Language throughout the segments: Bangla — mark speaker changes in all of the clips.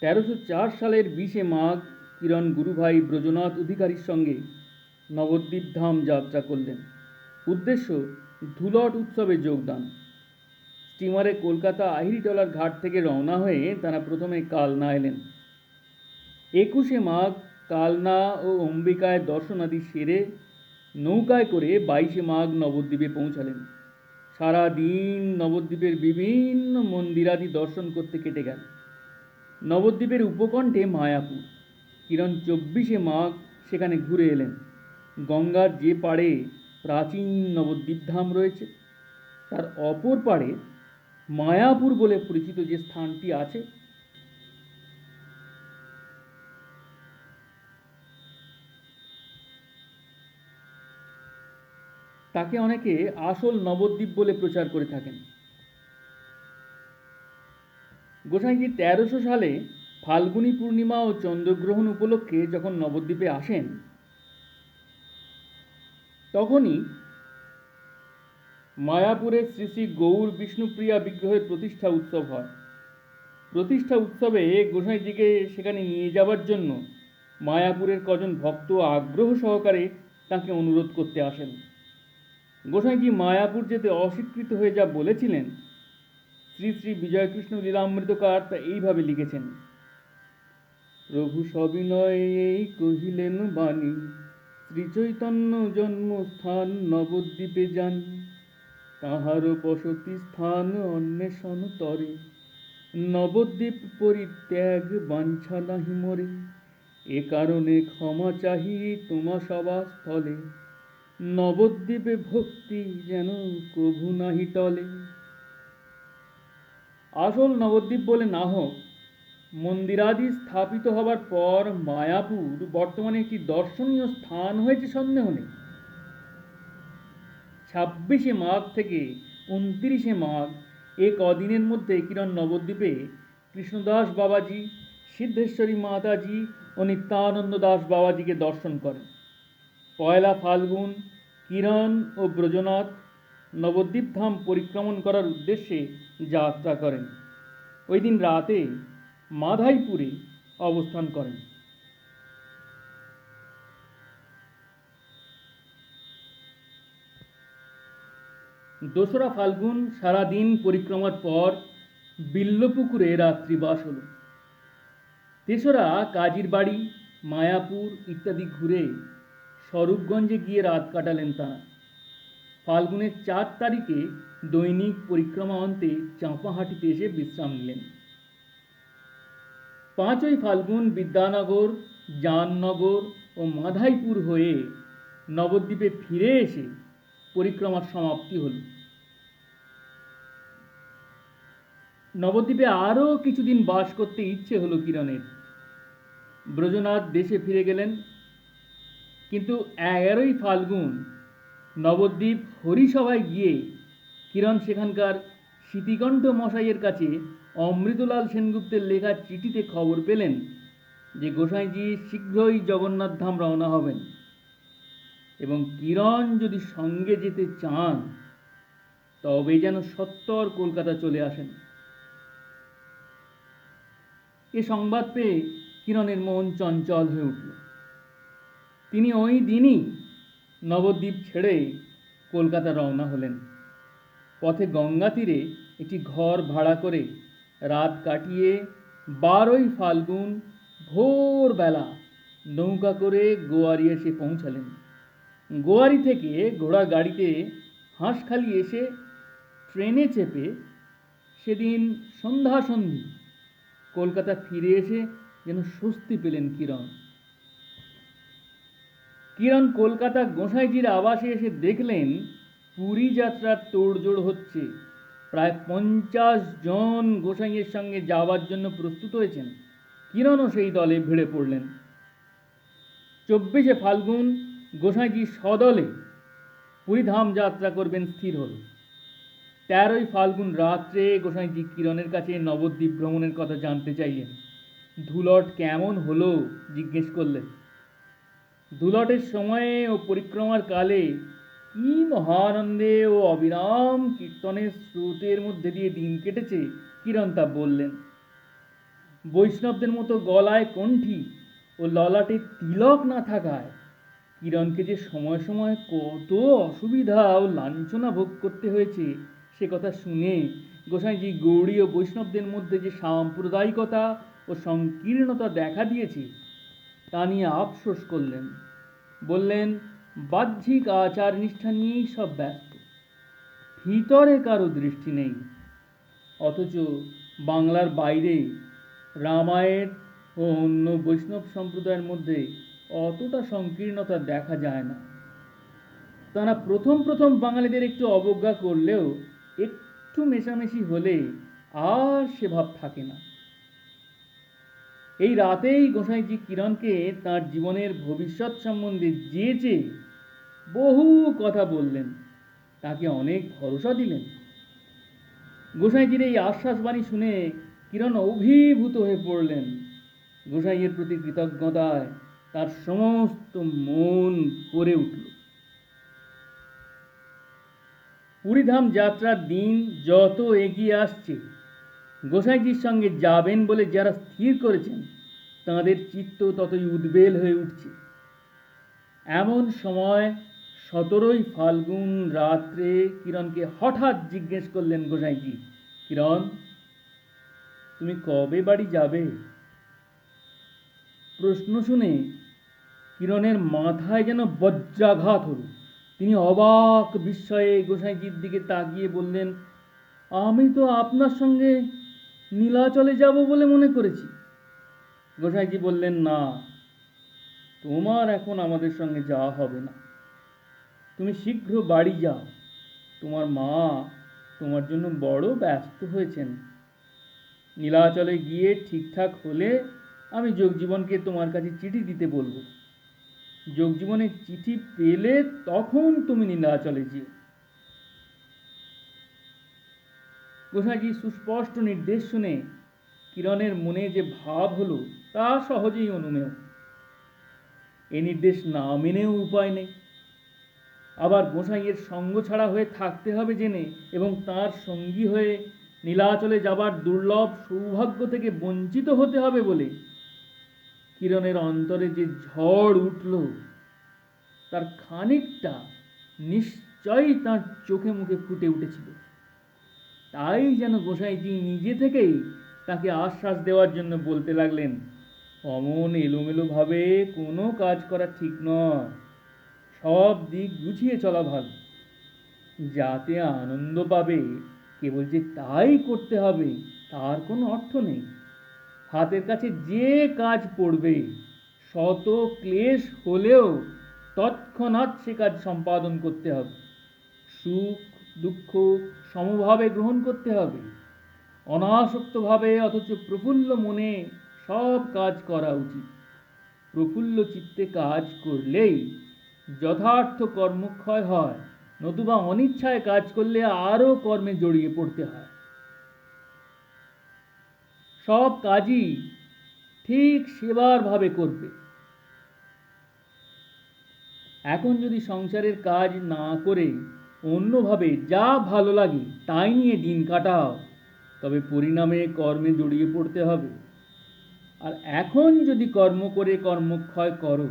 Speaker 1: তেরোশো চার সালের বিশে মাঘ কিরণ গুরুভাই ব্রজনাথ অধিকারীর সঙ্গে নবদ্বীপ ধাম যাত্রা করলেন। উদ্দেশ্য, ধুলট উৎসবে যোগদান। স্টিমারে কলকাতা আহিরিটলার ঘাট থেকে রওনা হয়ে তারা প্রথমে কালনা এলেন। একুশে মাঘ কালনা ও অম্বিকায় দর্শনাদি সেরে নৌকায় করে বাইশে মাঘ নবদ্বীপে পৌঁছালেন। সারা দিন নবদ্বীপের বিভিন্ন মন্দিরাদি দর্শন করতে কেটে গেল। নবদ্বীপের উপকণ্ঠে মায়াপুর। কিরণ চব্বিশে মাঘ সেখানে ঘুরে এলেন। গঙ্গার যে পাড়ে প্রাচীন নবদ্বীপ ধাম রয়েছে, তার অপর পাড়ে মায়াপুর বলে পরিচিত যে স্থানটি আছে, তাকে অনেকে আসল নবদ্বীপ বলে প্রচার করে থাকেন। গোসাইজি তেরোশো সালে ফাল্গুনী পূর্ণিমা ও চন্দ্রগ্রহণ উপলক্ষে যখন নবদ্বীপে আসেন? তখনই মায়াপুরের শ্রী শ্রী গৌর বিষ্ণুপ্রিয়া বিগ্রহের প্রতিষ্ঠা উৎসব হয়। প্রতিষ্ঠা উৎসবে গোসাইজিকে সেখানে নিয়ে যাওয়ার জন্য মায়াপুরের কজন ভক্ত আগ্রহ সহকারে তাকে অনুরোধ করতে আসেন। গোসাইজি মায়াপুর যেতে অস্বীকৃত হয়ে যা বলেছিলেন শ্রী শ্রী বিজয়কৃষ্ণ লীলামৃতকার তা এইভাবে লিখেছেন। প্রভু সবিনয়ে কহিলেন বাণী, শ্রী চৈতন্য জন্মস্থান নবদ্বীপে যান। তাহার বসতি স্থান অন্বেষণ তরে। নবদ্বীপ পরিত্যাগ বাঞ্ছা নাহি মরে। এ কারণে ক্ষমা চাহি তোমা সভা স্থলে। নবদ্বীপে ভক্তি যেন কভু নাহি টলে। আসল নবদ্বীপ বলে না হোক, মন্দিরাদি স্থাপিত হবার পর মায়াপুর বর্তমানে একটি দর্শনীয় স্থান হয়েছে সন্দেহ নেই। ছাব্বিশে মাঘ থেকে উনত্রিশে মাঘ এ কদিনের মধ্যে কিরণ নবদ্বীপে কৃষ্ণদাস বাবাজি, সিদ্ধেশ্বরী মাতাজি ও নিত্যানন্দ দাস বাবাজিকে দর্শন করেন। পয়লা ফাল্গুন কিরণ ও ব্রজনাথ নবদ্বীপ ধাম পরিক্রমণ করার উদ্দেশ্যে যাত্রা করেন। ওই দিন রাতে মাধাইপুরে অবস্থান করেন। দোসরা ফাল্গুন সারাদিন পরিক্রমার পর বিল্লপুকুরে রাত্রিবাস হলো। তেসরা কাজীর বাড়ি, মায়াপুর ইত্যাদি ঘুরে স্বরূপগঞ্জে গিয়ে রাত কাটালেন তাঁরা। ফাল্গুনের চার তারিখে দৈনিক পরিক্রমা অন্তে চাঁপাহাটিতে এসে বিশ্রাম নিলেন। পাঁচই ফাল্গুন বিদ্যানগর জাননগর ও মাধাইপুর হয়ে নবদ্বীপে ফিরে এসে পরিক্রমার সমাপ্তি হল। নবদ্বীপে আরও কিছুদিন বাস করতে ইচ্ছে হলো কিরণের। ব্রজনাথ দেশে ফিরে গেলেন। কিন্তু এগারোই ফাল্গুন নবদ্বীপ হরিসভায় গিয়ে কিরণ সেখানকার স্মৃতিকণ্ঠ মশাইয়ের কাছে অমৃতলাল সেনগুপ্তের লেখা চিঠিতে খবর পেলেন যে গোসাইজি শীঘ্রই জগন্নাথ ধাম রওনা হবেন এবং কিরণ যদি সঙ্গে যেতে চান তবে যেন সত্তর কলকাতা চলে আসেন। এ সংবাদ পেয়ে কিরণের মন চঞ্চল হয়ে উঠল। তিনি ওই দিনই নবদ্বীপ ছেড়ে কলকাতা রওনা হলেন। পথে গঙ্গা তীরে একটি ঘর ভাড়া করে রাত কাটিয়ে বারোই ফাল্গুন ভোরবেলা নৌকা করে গোয়ারি এসে পৌঁছালেন। গোয়ারি থেকে ঘোড়া গাড়িতে হাঁসখালি এসে ট্রেনে চেপে সেদিন সন্ধ্যা সন্ধি কলকাতা ফিরে এসে যেন স্বস্তি পেলেন কিরণ। কিরণ কলকাতা গোসাইজির আবাসে এসে দেখলেন, পুরী যাত্রার তোড়জোড় হচ্ছে। প্রায় পঞ্চাশ জন গোসাইয়ের সঙ্গে যাওয়ার জন্য প্রস্তুত হয়েছেন। কিরণও সেই দলে ভিড়ে পড়লেন। চব্বিশে ফাল্গুন গোসাইজি সদলে পুরীধাম যাত্রা করবেন স্থির হল। তেরোই ফাল্গুন রাত্রে গোসাইজি কিরণের কাছে নবদ্বীপ ভ্রমণের কথা জানতে চাইলেন। ধুলট কেমন হলো? জিজ্ঞেস করলেন। ধুলটের সময়ে ও পরিক্রমার কালে কি মহানন্দে ও অবিরাম কীর্তনের স্রোতের মধ্যে দিয়ে দিন কেটেছে, কিরণ তা বললেন। বৈষ্ণবদের মতো গলায় কণ্ঠি ও ললাটে তিলক না থাকায় কিরণকে যে সময় সময় কত অসুবিধা ও লাঞ্ছনা ভোগ করতে হয়েছে, সে কথা শুনে গোসাইজি ও বৈষ্ণবদের মধ্যে যে সাম্প্রদায়িকতা ও সংকীর্ণতা দেখা দিয়েছে তা নিয়ে আফসোস করলেন। বললেন, বাহ্যিক আচার নিষ্ঠা নিয়েই সব ব্যস্ত। ভিতরে কারও দৃষ্টি নেই। অথচ বাংলার বাইরে রামায়ণ ও অন্য বৈষ্ণব সম্প্রদায়ের মধ্যে অতটা সংকীর্ণতা দেখা যায় না। তারা প্রথম প্রথম বাঙালিদের একটু অবজ্ঞা করলেও একটু মেশামেশি হলে আর সে ভাব থাকে না। এই রাতেই গোসাইজি কিরণকে তার জীবনের ভবিষ্যৎ সম্বন্ধে যেচে বহু কথা বললেন, তাকে অনেক ভরসা দিলেন। গোসাইজির এই আশ্বাসবাণী শুনে কিরণ অভিভূত হয়ে পড়লেন। গোসাইয়ের প্রতি কৃতজ্ঞতায় তার সমস্ত মন করে উঠল। পুরীধাম যাত্রার দিন যত এগিয়ে আসছে গোসাইজির সঙ্গে যাবেন বলে যারা স্থির করেছেন, তাঁদের চিত্ত ততই উদ্বেল হয়ে উঠছে। এমন সময় সতেরোই ফাল্গুন রাত্রে কিরণকে হঠাৎ জিজ্ঞেস করলেন গোসাইজি, কিরণ, তুমি কবে বাড়ি যাবে? প্রশ্ন শুনে কিরণের মাথায় যেন বজ্রাঘাত হলো। তিনি অবাক বিস্ময়ে গোসাইজির দিকে তাকিয়ে বললেন, আমি তো আপনার সঙ্গে নীলাচলে যাব বলে মনে করেছি। গোসাইজি বললেন, না, তোমার এখন আমাদের সঙ্গে যাওয়া হবে না। তুমি শীঘ্র বাড়ি যাও। তোমার মা তোমার জন্য বড় ব্যস্ত হয়েছেন। নীলাচলে গিয়ে ঠিকঠাক হলে আমি যোগজীবনকে তোমার কাছে চিঠি দিতে বলব। যোগজীবনের চিঠি পেলে তখন তুমি নীলাচলে যেও। গোসাইজি সুস্পষ্ট নির্দেশ শুনে কিরণের মনে যে ভাব হলো, তা সহজেই অনুমেয়। এ নির্দেশ না মেনেও উপায় নেই। আবার গোসাইয়ের সঙ্গ ছাড়া হয়ে থাকতে হবে জেনে এবং তার সঙ্গী হয়ে নীলাচলে যাবার দুর্লভ সৌভাগ্য থেকে বঞ্চিত হতে হবে বলে কিরণের অন্তরে যে ঝড় উঠল, তার খানিকটা নিশ্চয়ই তার চোখে মুখে ফুটে উঠেছিল। তাই যেন গোসাইজি নিজে থেকেই তাকে আশ্বাস দেওয়ার জন্য বলতে লাগলেন, অমন এলোমেলোভাবে কোনো কাজ করা ঠিক নয়। সব দিক গুছিয়ে চলা ভালো। যাতে আনন্দ পাবে, কেবল যে তাই করতে হবে, তার কোনো অর্থ নেই। হাতের কাছে যে কাজ পড়বে, শত ক্লেশ হলেও তৎক্ষণাৎ সে কাজ সম্পাদন করতে হবে। সুখ, দুঃখ সমভাবে গ্রহণ করতে হবে। অনাসক্তভাবে অথচ প্রফুল্ল মনে সব কাজ করা উচিত। প্রফুল্ল চিত্তে কাজ করলেই যথার্থ কর্মক্ষয় হয়, নতুবা অনিচ্ছায় কাজ করলে আরও কর্মে জড়িয়ে পড়তে হয়। সব কাজই ঠিক সেবার ভাবে করবে। এখন যদি সংসারের কাজ না করে অন্যভাবে যা ভালো লাগে তাই নিয়ে দিন কাটাও। তবে পরিণামে কর্মে জড়িয়ে পড়তে হবে। আর এখন যদি কর্ম করে কর্মক্ষয় করো,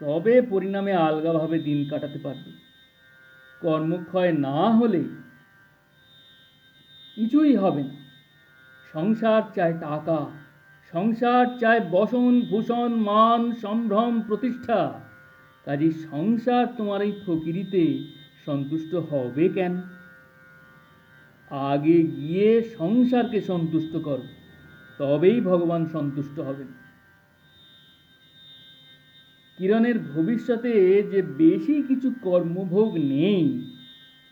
Speaker 1: তবে পরিণামে আলগাভাবে দিন কাটাতে পারবে। কর্মক্ষয় না হলে কিছুই হবে না। সংসার চায় টাকা, সংসার চায় বসন, ভূষণ, মান, সম্ভ্রম, প্রতিষ্ঠা। কাজে সংসার তোমার এই ফকিরিতে সন্তুষ্ট হবে কেন? আগে গিয়ে সংসারকে সন্তুষ্ট করো, তবেই ভগবান সন্তুষ্ট হবেন। কিরণের ভবিষ্যতে যে বেশি কিছু কর্মভোগ নেই,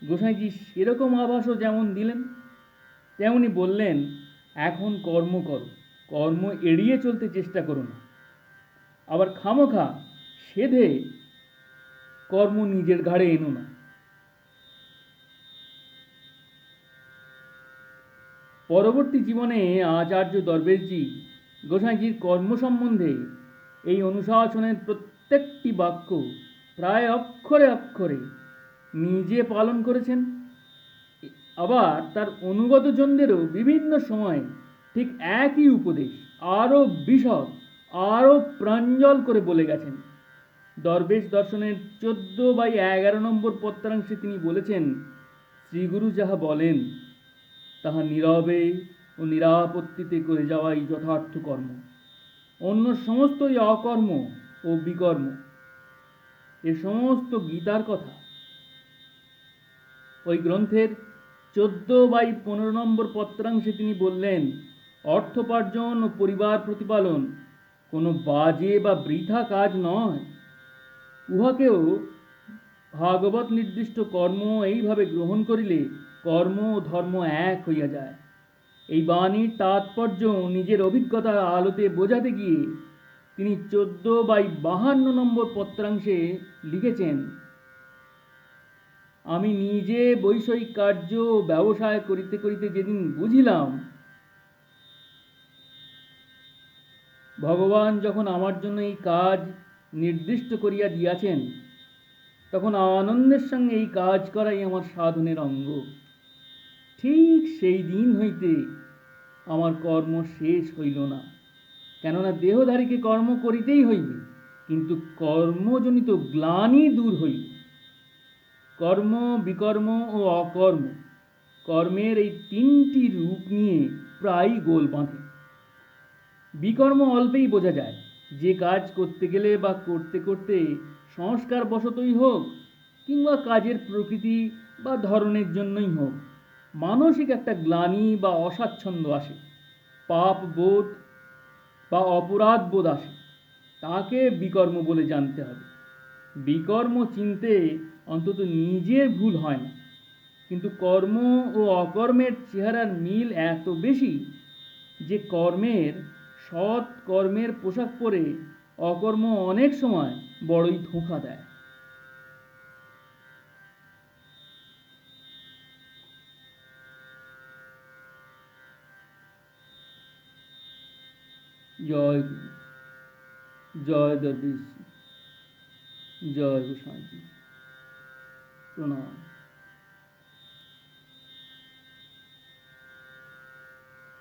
Speaker 1: গোসাইজি সেরকম আভাসও যেমন দিলেন, তেমনি বললেন, এখন কর্ম করো, কর্ম এড়িয়ে চলতে চেষ্টা করো না। আবার খামোখা, সেধে কর্ম নিজের ঘাড়ে এনো না। পরবর্তী জীবনে আচার্য দরবেশজি গোসাইজির কর্ম সম্বন্ধে এই অনুশাসনের প্রত্যেকটি বাক্য প্রায় অক্ষরে অক্ষরে নিজে পালন করেছেন। আবার তার অনুগত জনদেরও বিভিন্ন সময় ঠিক একই উপদেশ, আরও বিশদ, আরও প্রাঞ্জল করে বলে গেছেন। দরবেশ দর্শনের চোদ্দ বাই এগারো নম্বর পত্রাংশে তিনি বলেছেন, শ্রীগুরু যাহা বলেন তাহা নীরবে ও নিরাপত্তিতে করে যাওয়াই যথার্থ কর্ম। অন্য সমস্তই অকর্ম ও বিকর্ম। এ সমস্ত গীতার কথা। ওই গ্রন্থের চোদ্দ বাই পনেরো নম্বর পত্রাংশে তিনি বললেন অর্থোপার্জন ও পরিবার প্রতিপালন কোনো বাজে বা বৃথা কাজ নয়। উহাকেও ভাগবত নির্দিষ্ট কর্ম এইভাবে গ্রহণ করিলে কর্ম ধর্ম এক হইয়া যায়। এই বাণীর তাৎপর্য নিজের অভিজ্ঞতার আলোতে বোঝাতে গিয়ে তিনি চোদ্দ বাই বাহান্ন নম্বর পত্রাংশে লিখেছেন, আমি নিজে বৈষয়িক কার্য ব্যবসায় করিতে করিতে যেদিন বুঝিলাম, ভগবান যখন আমার জন্য এই কাজ নির্দিষ্ট করিয়া দিয়াছেন, তখন আনন্দের সঙ্গে এই কাজ করাই আমার সাধনের অঙ্গ। ঠিক সেই দিন হইতে আমার কর্ম শেষ হইল না। কেননা দেহধারীকে কর্ম করিতেই হইবে, কিন্তু কর্মজনিত গ্লানি দূর হইল কর্ম, বিকর্ম ও অকর্ম কর্মের এই তিনটি রূপ নিয়ে প্রায় গোল বাঁধে। বিকর্ম অল্পেই বোঝা যায়, যে কাজ করতে গেলে বা করতে করতে সংস্কার বশতই হোক কিংবা কাজের প্রকৃতি বা ধরনের জন্যই হোক মানসিক একটা গ্লানি বা অস্বাচ্ছন্দ্য আসে। পাপ বোধ বা অপরাধ বোধ আসে। তাকে বিকর্ম বলে জানতে হবে। বিকর্ম চিনতে অন্তত নিজের ভুল হয় না। কিন্তু কর্ম ও অকর্মের চেহারার মিল এত বেশি যে কর্মের, সৎ কর্মের পোশাক পরে অকর্ম অনেক সময় বড়ই ধোঁকা দেয়। জয় জয় দরবেশ জয় গোস্বামী প্রণাম।